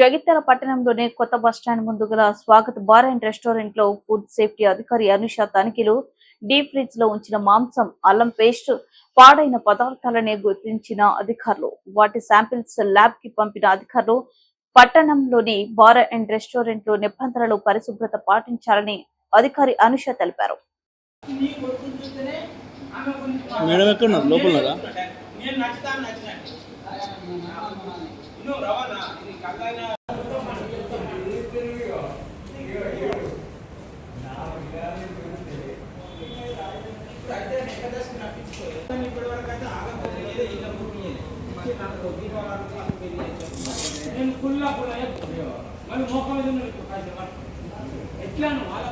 జగిత్యాల పట్టణంలోని కొత్త బస్టాండ్ ముందు గల స్వాగత్ బార్ అండ్ రెస్టారెంట్లో ఫుడ్ సేఫ్టీ అధికారి అనుష తనిఖీలు డీప్ ఫ్రిడ్జ్లో ఉంచిన మాంసం అల్లం పేస్ట్ పాడైన పదార్థాలనే గుర్తించిన అధికారులు. వాటి శాంపిల్స్ ల్యాబ్కి పంపిన అధికారులు పట్టణంలోని బార్ అండ్ రెస్టారెంట్లో నిబంధనలు పరిశుభ్రత పాటించాలని అధికారి అనుష తెలిపారు. మేడం ఎక్కడ ఉన్నారు? లోపల నేను నచ్చుతాను నచ్చినట్టు నేను కుల్లా కూడా మళ్ళీ మోకం మీద ఎట్లాను వాళ్ళ